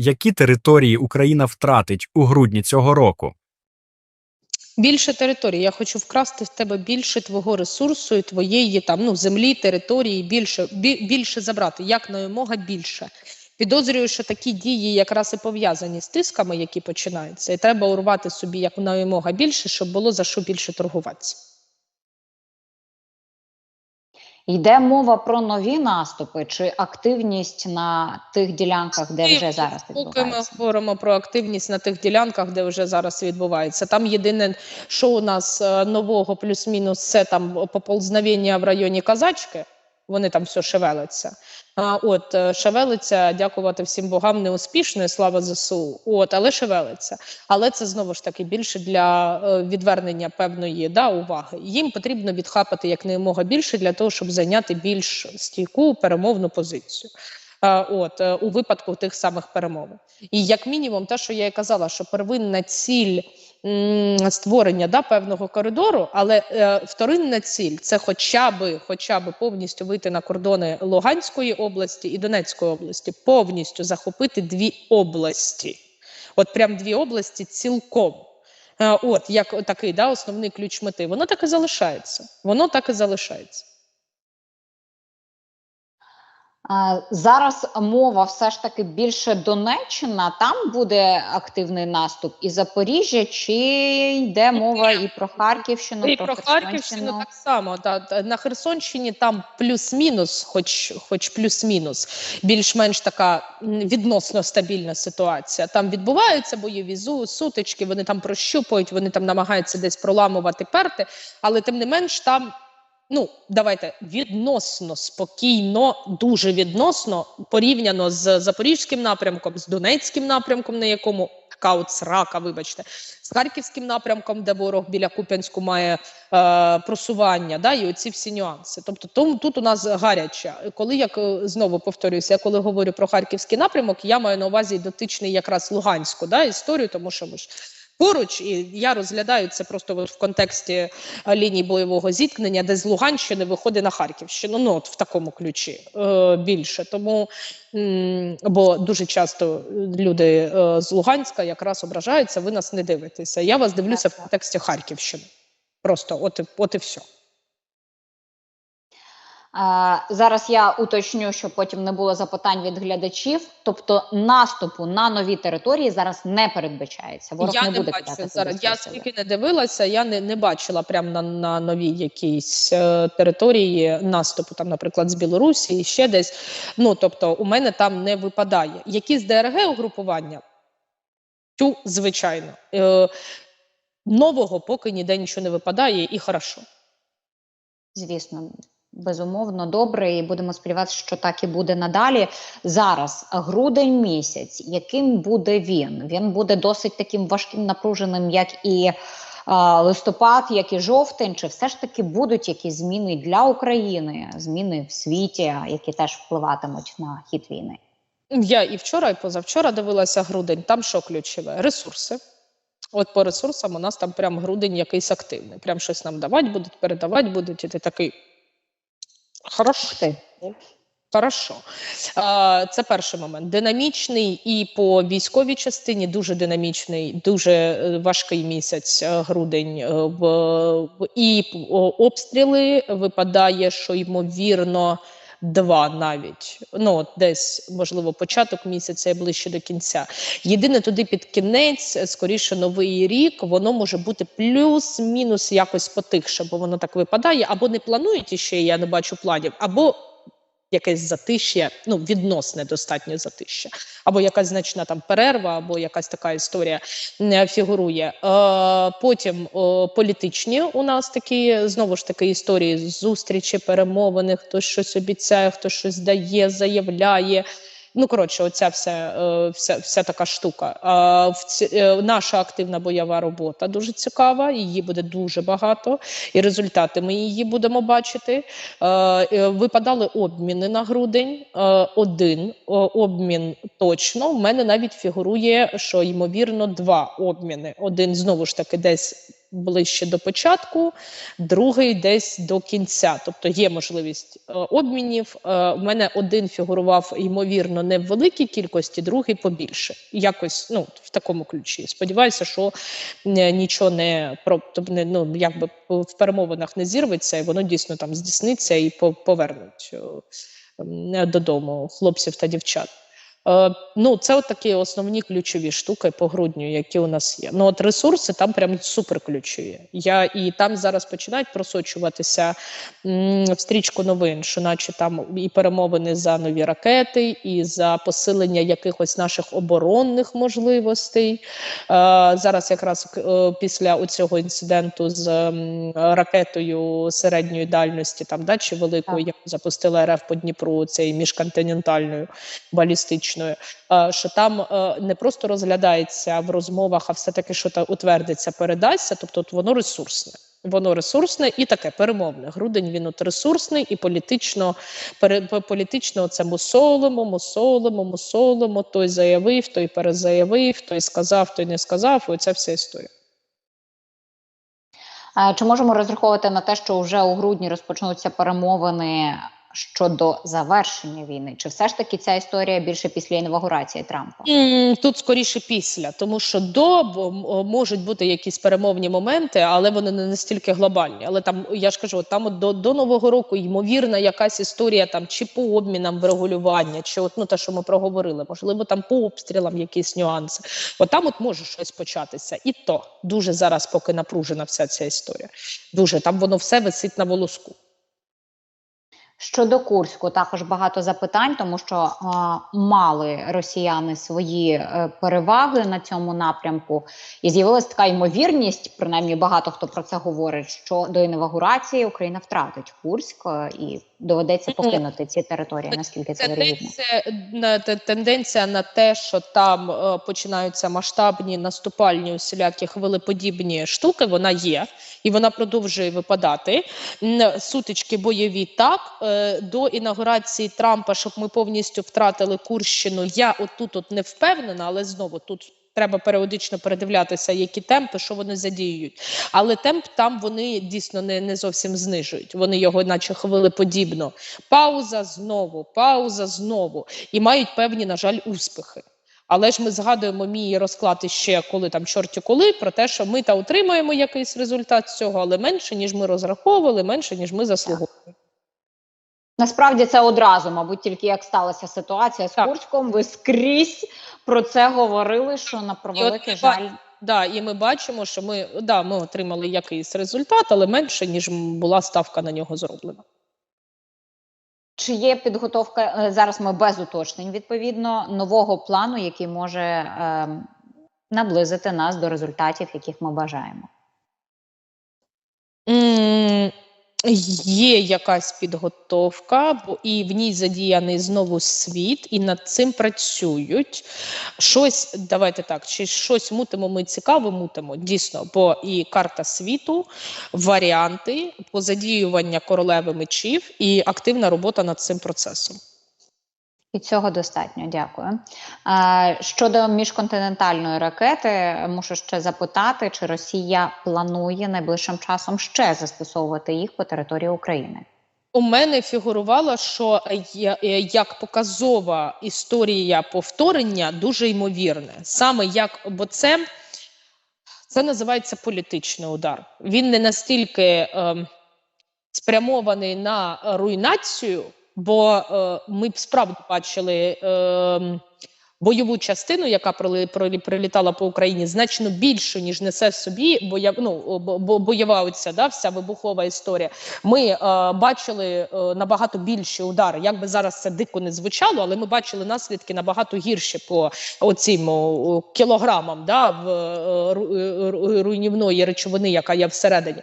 Які території Україна втратить у грудні цього року? Більше територій. Я хочу вкрасти в тебе більше твого ресурсу і твоєї там ну землі, території, більше бі, більше забрати, як якомога більше. Підозрюю, що такі дії якраз і пов'язані з тисками, які починаються, і треба урвати собі як якомога більше, щоб було за що більше торгуватися. Йде мова про нові наступи чи активність на тих ділянках, де вже зараз Поки ми говоримо про активність на тих ділянках, де вже зараз відбувається. Там єдине, що у нас е, нового плюс-мінус, це там поползновення в районі Казачки. Вони там все шевелиться. А, от е, шевелиться, дякувати всім богам, неуспішно, і слава ЗСУ. От, але шевелиться. Але це знову ж таки більше для е, відвернення певної да, уваги. Їм потрібно відхапати якомога більше для того, щоб зайняти більш стійку перемовну позицію. Е, От е, у випадку тих самих перемовин, і як мінімум, те, що я і казала, що первинна ціль створення да, певного коридору, але е, вторинна ціль це хоча би, хоча би повністю вийти на кордони Луганської області і Донецької області, повністю захопити дві області. От прям дві області цілком. Е, От як такий да, основний ключ мети. Воно так і залишається. Воно так і залишається. Зараз мова все ж таки більше Донеччина. Там буде активний наступ і Запоріжжя, чи йде мова і про Харківщину, І про Харківщину так само. Да, на Херсонщині там плюс-мінус, хоч, хоч плюс-мінус, більш-менш така відносно стабільна ситуація. Там відбуваються бойові зу- сутички, вони там прощупують, вони там намагаються десь проламувати перти, але тим не менш там. Ну, давайте відносно спокійно, дуже відносно порівняно з запорізьким напрямком, з Донецьким напрямком, на якому така от срака, вибачте, з харківським напрямком, де ворог біля Куп'янську має е, просування, да, і оці всі нюанси. Тобто тому тут у нас гаряче. Коли як е, знову повторююся, я коли говорю про харківський напрямок, я маю на увазі дотичний якраз Луганську да, історію, тому що ми ж. Поруч, і я розглядаю це просто от в контексті лінії ліній бойового зіткнення, де з Луганщини виходить на Харківщину. Ну от в такому ключі е, більше. Тому бо дуже часто люди е, з Луганська якраз ображаються. Ви нас не дивитеся. Я вас дивлюся в контексті Харківщини. Просто от от і все. А, Зараз я уточню, щоб потім не було запитань від глядачів. Тобто наступу на нові території зараз не передбачається. Ворог я не не буде бачу зараз. Я скільки не дивилася, я не, не бачила прямо на, на новій якійсь е, території наступу, там, наприклад, з Білорусі і ще десь. Ну тобто, у мене там не випадає. Які з ДРГ угрупування? Тю, звичайно. Е, нового поки ніде нічого не випадає, і хорошо. Звісно, безумовно, добре, і будемо сподіватися, що так і буде надалі. Зараз грудень місяць, яким буде він? Він буде досить таким важким, напруженим, як і а, листопад, як і жовтень. Чи все ж таки будуть якісь зміни для України, зміни в світі, які теж впливатимуть на хід війни? Я і вчора, і позавчора дивилася грудень. Там що ключове? Ресурси. От по ресурсам у нас там прям грудень якийсь активний. Прям щось нам давати будуть, передавати будуть, і ти такий. Хорошо. Хорошо. Це перший момент. Динамічний і по військовій частині дуже динамічний, дуже е, важкий місяць е, грудень. е, і обстріли випадає, що ймовірно. Два навіть ну от десь можливо початок місяця і ближче до кінця. Єдине туди під кінець, е, скоріше новий рік, воно може бути плюс-мінус якось потихше, бо воно так випадає, або не планують іще, я не бачу планів, або якесь затишя, ну відносне достатньо затища, або якась значна там перерва, або якась така історія не фігурує. Е, потім е, політичні у нас такі знову ж таки історії зустрічі, перемовини, хтось щось обіцяє, хтось щось дає, заявляє. Ну, коротше, оця вся, е, вся, вся така штука. А в е, наша активна бойова робота дуже цікава, її буде дуже багато, і результати ми її будемо бачити. Е, Випадали обміни на грудень. Один обмін точно. В мене навіть фігурує, що ймовірно два обміни. Один знову ж таки десь ближче до початку, другий десь до кінця. Тобто є можливість е, обмінів. Е, У мене один фігурував ймовірно не в великій кількості, другий побільше. Якось ну в такому ключі. Сподіваюся, що е, нічого не тобто не ну якби в перемовинах не зірветься, і воно дійсно там здійсниться і по- повернуть е, додому хлопців та дівчат. Е, ну, це от такі основні ключові штуки по грудню, які у нас є. Ну, от ресурси там прям супер ключові. Я і там зараз починають просочуватися м, в стрічку новин, що наче там і перемовини за нові ракети, і за посилення якихось наших оборонних можливостей. Е, зараз якраз е, після цього інциденту з ракетою середньої дальності, там да, чи великою, яку запустила РФ по Дніпру, цією міжконтинентальною балістичною, е, що там е, не просто розглядається в розмовах, а все таки, що та утвердиться, передасться. Тобто, воно ресурсне. Воно ресурсне і таке перемовне. Грудень він от ресурсний і політично політично це мусолимо, мусолимо, мусолимо. Той заявив, той перезаявив, той сказав, той не сказав. І оця вся історія. Чи можемо розраховувати на те, що вже у грудні розпочнуться перемовини щодо завершення війни? Чи все ж таки ця історія більше після інавгурації Трампа? Тут скоріше після, тому що до можуть бути якісь перемовні моменти, але вони не настільки глобальні. Але там я ж кажу, там до, до нового року ймовірна якась історія там чи по обмінам врегулювання, чи от ну те, що ми проговорили, можливо, там по обстрілам якісь нюанси. От там от може щось початися, і то дуже зараз поки напружена вся ця історія. Дуже там воно все висить на волоску. Щодо Курську, також багато запитань, тому що е, мали росіяни свої е, переваги на цьому напрямку, і з'явилася така ймовірність, принаймні багато хто про це говорить, що до інавгурації Україна втратить Курськ е, і доведеться покинути ці території. Наскільки це вірогідно? Тенденція на тенденція на те, що там е, починаються масштабні наступальні усілякі хвилеподібні штуки. Вона є і вона продовжує випадати. Сутички бойові так е, до інаугурації Трампа, щоб ми повністю втратили Курщину. Я отут от не впевнена, але знову тут. Треба періодично передивлятися, які темпи, що вони задіюють. Але темп там вони дійсно не, не зовсім знижують. Вони його, наче хвилеподібно. Пауза знову, пауза знову. І мають певні, на жаль, успіхи. Але ж ми згадуємо мій розклад іще коли там чорті коли про те, що ми та отримаємо якийсь результат з цього, але менше ніж ми розраховували, менше ніж ми заслуговували. Насправді це одразу, мабуть, тільки як сталася ситуація з Так. Курськом, ви скрізь про це говорили, що на превеликий от жаль. Да, і ми бачимо, що ми да, ми отримали якийсь результат, але менше ніж була ставка на нього зроблена. Чи є підготовка е, зараз? Ми без уточнень відповідно нового плану, який може е, наблизити нас до результатів, яких ми бажаємо. Є якась підготовка, бо і в ній задіяний знову світ, і над цим працюють. Щось, давайте так, чи щось мутимо ми цікаво, мутимо дійсно, бо і карта світу, варіанти, позадіювання королеви мечів і активна робота над цим процесом. І цього достатньо, дякую. Щодо міжконтинентальної ракети, мушу ще запитати, чи Росія планує найближчим часом ще застосовувати їх по території України. У мене фігурувало, що як показова історія повторення дуже ймовірне. Саме як, бо це, це називається політичний удар. Він не настільки ем, спрямований на руйнацію, бо е, ми б справді бачили. ем, Бойову частину, яка прилітала по Україні, значно більшу, ніж несе собі боя, ну, бо- бо- бойова оця, да, вся вибухова історія. Ми е, бачили е, набагато більші удари. Як би зараз це дико не звучало, але ми бачили наслідки набагато гірші по оцім о, кілограмам да, в, е, е, ру- руйнівної речовини, яка є всередині.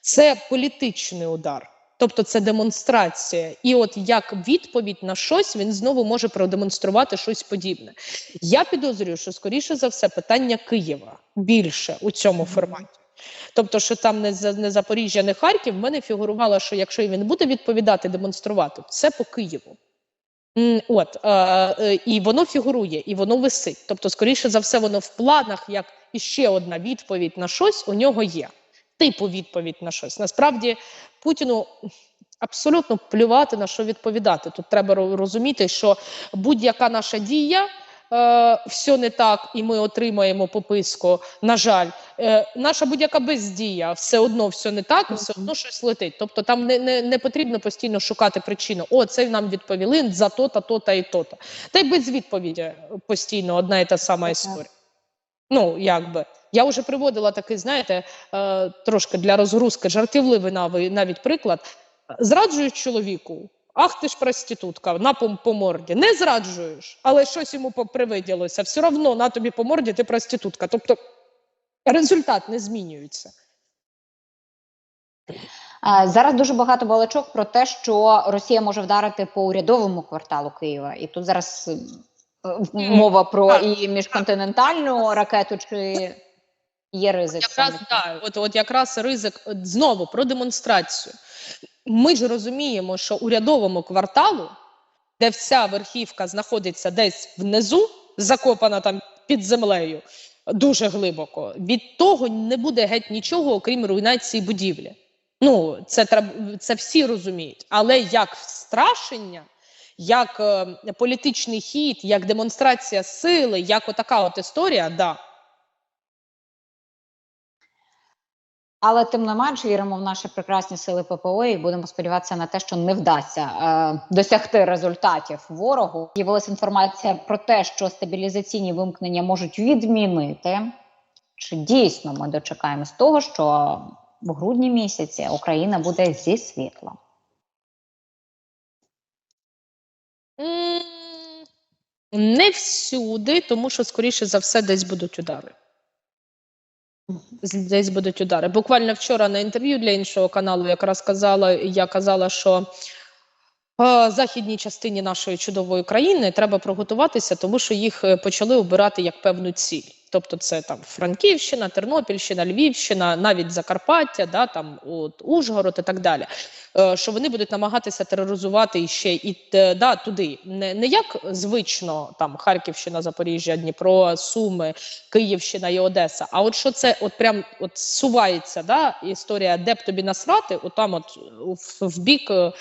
Це політичний удар. Тобто це демонстрація, і от як відповідь на щось він знову може продемонструвати щось подібне. Я підозрюю, що скоріше за все питання Києва більше у цьому форматі. Тобто, що там не, не Запоріжжя, не Харків, в мене фігурувало, що якщо він буде відповідати, демонструвати, це по Києву. От е, е, і воно фігурує, і воно висить. Тобто, скоріше за все, воно в планах, як іще одна відповідь на щось у нього є. Типу відповідь на щось. Насправді Путіну абсолютно плювати на що відповідати. Тут треба розуміти, що будь-яка наша дія. Е, все не так, і ми отримаємо пописку. На жаль, е, наша будь-яка бездія, все одно все не так, все одно щось летить. Тобто там не, не, не потрібно постійно шукати причину. О, це нам відповіли за то, та то, та і то. та й без відповіді постійно одна і та сама історія. Ну, якби. Я вже приводила такий, знаєте, е, трошки для розгрузки жартівливий навіть приклад. Зраджуєш чоловіку, ах ти ж проститутка, на по, морді. Не зраджуєш, але щось йому привиділося. Все одно на тобі по морді, ти проститутка. Тобто результат не змінюється. Зараз дуже багато балачок про те, що Росія може вдарити по урядовому кварталу Києва, і тут зараз е, мова про і міжконтинентальну ракету, чи є ризик? Якраз да, от, от якраз ризик знову про демонстрацію. Ми ж розуміємо, що урядовому кварталу, де вся верхівка знаходиться десь внизу, закопана там під землею, дуже глибоко, від того не буде геть нічого, окрім руйнації будівлі. Ну, це це всі розуміють. Але як страшення, як е, політичний хід, як демонстрація сили, як отака от історія, да. Але тим не менш віримо в наші прекрасні сили ППО і будемо сподіватися на те, що не вдасться е, досягти результатів ворогу. З'явилася інформація про те, що стабілізаційні вимкнення можуть відмінити. Чи дійсно ми дочекаємось того, що в грудні місяці Україна буде зі світлом? Не всюди, тому що, скоріше за все, десь будуть удари. Десь будуть удари. Буквально вчора на інтерв'ю для іншого каналу якраз казала, я казала, що е, західній частині нашої чудової країни треба приготуватися, тому що їх е, почали обирати як певну ціль. Тобто, це там Франківщина, Тернопільщина, Львівщина, навіть Закарпаття, да, там от, Ужгород і так далі. Е, що вони будуть намагатися тероризувати іще і е, да, туди, не, не як звично там Харківщина, Запоріжжя, Дніпро, Суми, Київщина і Одеса. А от що це от прям от сувається, да, історія, де б тобі насрати, от там от в, в бік е, е,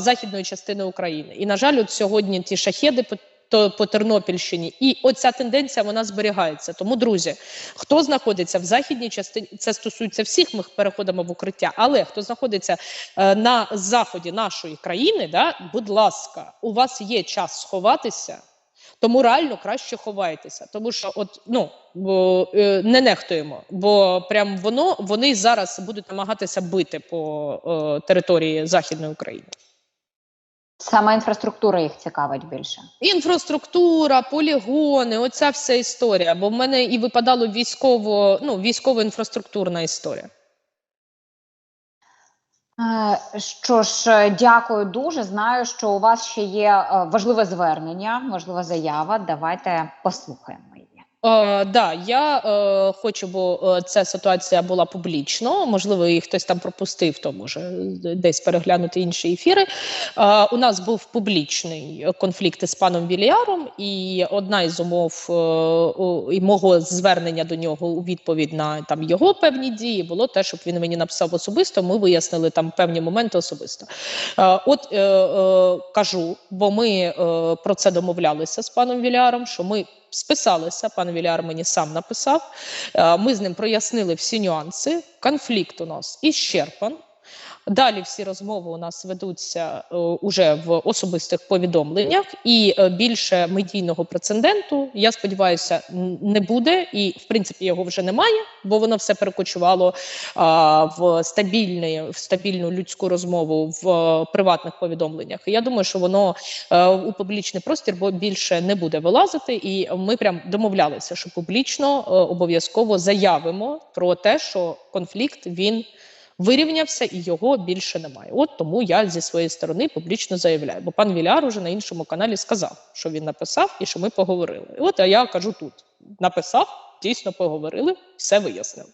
західної частини України. І на жаль, от сьогодні ті шахеди то, по Тернопільщині, і оця тенденція вона зберігається. Тому, друзі, хто знаходиться в західній частині, це стосується всіх, ми переходимо в укриття. Але хто знаходиться е, на заході нашої країни, да, будь ласка, у вас є час сховатися. Тому реально краще ховайтеся, тому що от ну бо, е, не нехтуємо, бо прям воно вони зараз будуть намагатися бити по е, території Західної України. Саме інфраструктура їх цікавить більше. Інфраструктура, полігони, оця вся історія. Бо в мене і випадало військово, ну військово-інфраструктурна історія. Е, Що ж, е, дякую дуже. Знаю, що у вас ще є е, важливе звернення, важлива заява. Давайте послухаємо. Е, да, я е, хочу, бо е, ця ситуація була публічно. Можливо, її хтось там пропустив, то може десь переглянути інші ефіри. Е, у нас був публічний конфлікт із паном Віліаром, і одна із умов е, і мого звернення до нього у відповідь на там його певні дії було те, щоб він мені написав особисто. Ми вияснили там певні моменти особисто. Е, От е, е, кажу, бо ми е, про це домовлялися з паном Віляром, що ми списалися. Пан Віляр мені сам написав. Е, Ми з ним прояснили всі нюанси. Конфлікт у нас іщерпан. Далі всі розмови у нас ведуться е, уже в особистих повідомленнях, і е, більше медійного прецеденту, я сподіваюся, не буде. І в принципі його вже немає, бо воно все перекочувало а, в стабільний, в стабільну людську розмову в е, приватних повідомленнях. І я думаю, що воно е, у публічний простір бо більше не буде вилазити. І ми прям домовлялися, що публічно е, обов'язково заявимо про те, що конфлікт він. Вирівнявся і його більше немає. От тому я зі своєї сторони публічно заявляю. Бо пан Віляр уже на іншому каналі сказав, що він написав і що ми поговорили. От а я кажу тут: написав, дійсно поговорили, все вияснили.